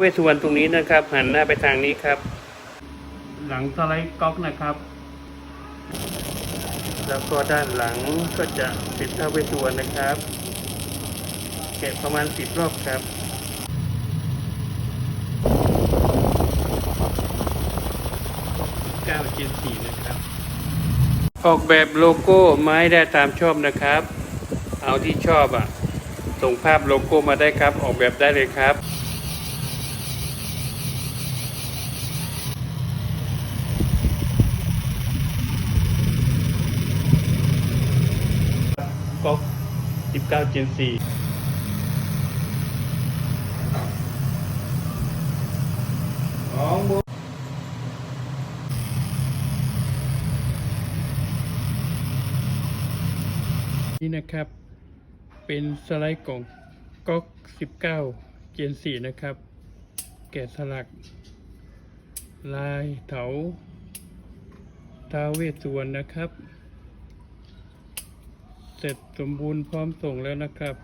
เวสสุวรรณตรงนี้นะครับ หันหน้าไปทางนี้ครับ หลังสไลด์ก๊อกนะครับ แล้วก็ด้านหลังก็จะติดท้าเวสสุวรรณนะครับแกะประมาณสิบรอบครับเก้าเจนสี่นะครับ ออกแบบโลโก้ไม้ได้ตามชอบนะครับ เอาที่ชอบอะส่งภาพโลโก้มาได้ครับ ออกแบบได้เลยครับ ก๊อก19 Gen 4ของบุนี่นะครับ เป็นสไลด์ของก๊อก 19 Gen 4นะครับ แกะสลัก ลายเถาท้าวเวสสุวรรณนะครับเสร็จสมบูรณ์พร้อมส่งแล้วนะครับ